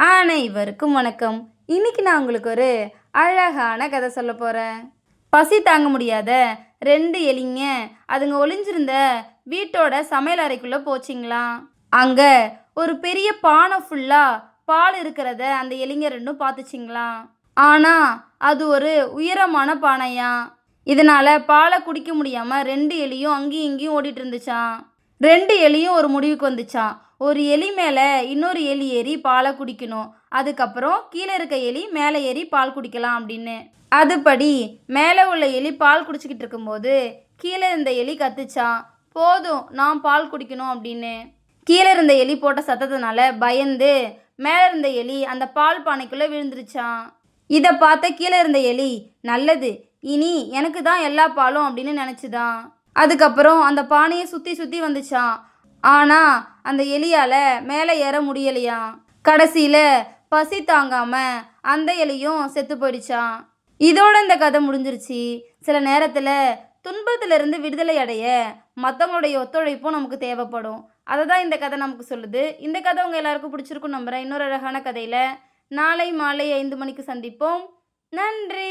அனைவருக்கும் வணக்கம். இன்னைக்கு நான் உங்களுக்கு ஒரு அழகான கதை சொல்ல போகிறேன் பசி தாங்க முடியாத ரெண்டு எலிங்க அதுங்க ஒளிஞ்சிருந்த வீட்டோட சமையல் அறைக்குள்ளே போச்சிங்களாம் அங்கே ஒரு பெரிய பானை ஃபுல்லாக பால் இருக்கிறத அந்த எலிங்க ரெண்டும் பார்த்துச்சிங்களாம் ஆனால் அது ஒரு உயரமான பானையா? இதனால் பாலை குடிக்க முடியாமல் ரெண்டு எலியும் அங்கேயும் இங்கேயும் ஓடிட்டு இருந்துச்சான் ரெண்டு எலியும் ஒரு முடிவுக்கு வந்துச்சான் ஒரு எலி மேலே இன்னொரு எலி ஏறி பாலை குடிக்கணும். அதுக்கப்புறம் கீழே இருக்க எலி மேலே ஏறி பால் குடிக்கலாம் அப்படின்னு. அதுபடி மேலே உள்ள எலி பால் குடிச்சிக்கிட்டு இருக்கும்போது கீழே இருந்த எலி கத்துச்சான் போதும் நான் பால் குடிக்கணும் அப்படின்னு. கீழே இருந்த எலி போட்ட சத்தத்தினால பயந்து மேலே இருந்த எலி அந்த பால் பானைக்குள்ளே விழுந்துருச்சான் இதை பார்த்த கீழே இருந்த எலி நல்லது இனி எனக்கு தான் எல்லா பாலும் அப்படின்னு நினச்சிதான். அதுக்கப்புறம் அந்த பானையை சுற்றி சுற்றி வந்துச்சான் ஆனால் அந்த எலியால் மேலே ஏற முடியலையாம் கடைசியில் பசி தாங்காமல் அந்த எலியும் செத்து போயிடுச்சான் இதோட இந்த கதை முடிஞ்சிருச்சு. சில நேரத்தில் துன்பத்திலிருந்து விடுதலை அடைய மற்றவங்களுடைய ஒத்துழைப்பும் நமக்கு தேவைப்படும். அதை தான் இந்த கதை நமக்கு சொல்லுது. இந்த கதை உங்கள் எல்லாருக்கும் பிடிச்சிருக்கும் நம்புகிறேன் இன்னொரு அழகான கதையில் நாளை மாலை ஐந்து மணிக்கு சந்திப்போம். நன்றி!